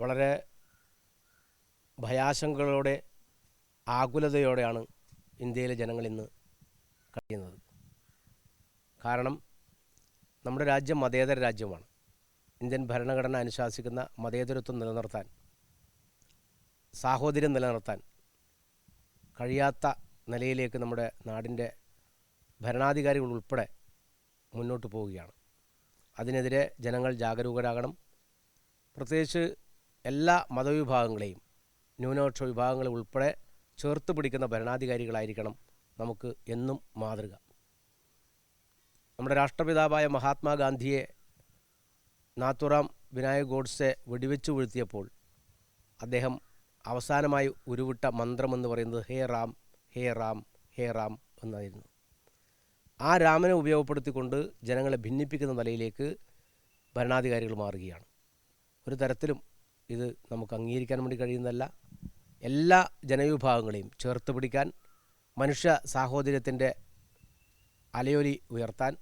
വളരെ ഭയാശങ്കകളോടെ ആകുലതയോടെയാണ് ഇന്ത്യയിലെ ജനങ്ങൾ ഇന്ന് കഴിയുന്നത്. കാരണം നമ്മുടെ രാജ്യം മതേതര രാജ്യമാണ്. ഇന്ത്യൻ ഭരണഘടന അനുശാസിക്കുന്ന മതേതരത്വം നിലനിർത്താൻ സാഹോദര്യം നിലനിർത്താൻ കഴിയാത്ത നിലയിലേക്ക് നമ്മുടെ നാടിന്റെ ഭരണാധികാരികൾ ഉൾപ്പെടെ മുന്നോട്ട് പോവുകയാണ്. അതിനെതിരെ ജനങ്ങൾ ജാഗരൂകരാകണം. പ്രത്യേകിച്ച് എല്ലാ മതവിഭാഗങ്ങളെയും ന്യൂനപക്ഷ വിഭാഗങ്ങളെ ഉൾപ്പെടെ ചേർത്ത് പിടിക്കുന്ന ഭരണാധികാരികളായിരിക്കണം നമുക്ക് എന്നും മാതൃക. നമ്മുടെ രാഷ്ട്രപിതാവായ മഹാത്മാഗാന്ധിയെ നാത്തുറാം വിനായക് ഗോഡ്സെ വെടിവെച്ചു വീഴ്ത്തിയപ്പോൾ അദ്ദേഹം അവസാനമായി ഉരുവിട്ട മന്ത്രമെന്ന് പറയുന്നത് ഹേ റാം ഹേ റാം ഹേ റാം എന്നായിരുന്നു. ആ രാമനെ ഉപയോഗപ്പെടുത്തിക്കൊണ്ട് ജനങ്ങളെ ഭിന്നിപ്പിക്കുന്ന നിലയിലേക്ക് ഭരണാധികാരികൾ മാറുകയാണ്. ഒരു തരത്തിലും ഇത് നമുക്ക് അംഗീകരിക്കാൻ വേണ്ടി കഴിയുന്നതല്ല. എല്ലാ ജനവിഭാഗങ്ങളെയും ചേർത്ത് പിടിക്കാൻ മനുഷ്യ സാഹോദര്യത്തിന്റെ അലയൊലി ഉയർത്താൻ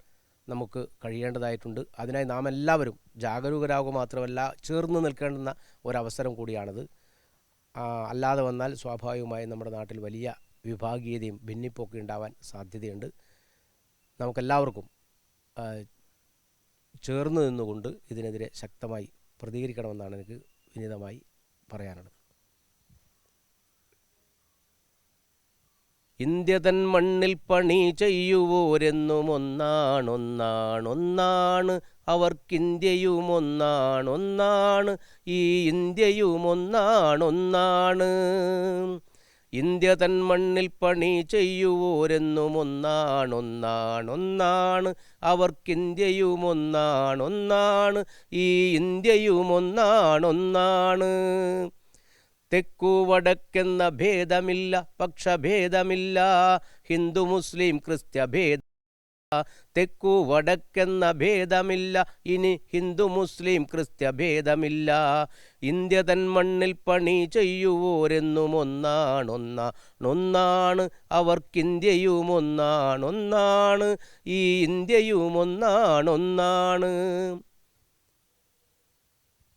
നമുക്ക് കഴിയേണ്ടതായിട്ടുണ്ട്. അതിനായി നാം എല്ലാവരും ജാഗരൂകരാകുക മാത്രമല്ല ചേർന്ന് നിൽക്കേണ്ടുന്ന ഒരവസരം കൂടിയാണിത്. അല്ലാതെ വന്നാൽ സ്വാഭാവികമായും നമ്മുടെ നാട്ടിൽ വലിയ വിഭാഗീയതയും ഭിന്നിപ്പൊക്കെ ഉണ്ടാവാൻ സാധ്യതയുണ്ട്. നമുക്കെല്ലാവർക്കും ചേർന്ന് നിന്നുകൊണ്ട് ഇതിനെതിരെ ശക്തമായി പ്രതികരിക്കണമെന്നാണ് എനിക്ക് വിനീതമായി പറയാനുള്ളത് ഇന്ത്യ തൻ മണ്ണിൽ പണി ചെയ്യുവോരെന്നും ഒന്നാണൊന്നാണൊന്നാണ് അവർക്കിന്ത്യയും ഒന്നാണൊന്നാണ് ഈ ഇന്ത്യയും ഒന്നാണൊന്നാണ് ഇന്ത്യ തൻ മണ്ണിൽ പണി ചെയ്യുവോരെന്നും ഒന്നാണൊന്നാണൊന്നാണ് അവർക്കിന്ത്യയും ഒന്നാണൊന്നാണ് ഈ ഇന്ത്യയും ഒന്നാണൊന്നാണ് തെക്കു വടക്കെന്ന ഭേദമില്ല പക്ഷഭേദമില്ല. ഹിന്ദു മുസ്ലിം ക്രിസ്ത്യ ഭേദ തെക്കു വടക്കെന്ന ഭേദമില്ല ഇനി ഹിന്ദു മുസ്ലിം ക്രിസ്ത്യ ഭേദമില്ല ഇന്ത്യ തൻ മണ്ണിൽ പണി ചെയ്യുവോരെന്നും ഒന്നാണൊന്നാണൊന്നാണ് അവർക്കിന്ത്യയും ഒന്നാണൊന്നാണ് ഈ ഇന്ത്യയും ഒന്നാണൊന്നാണ്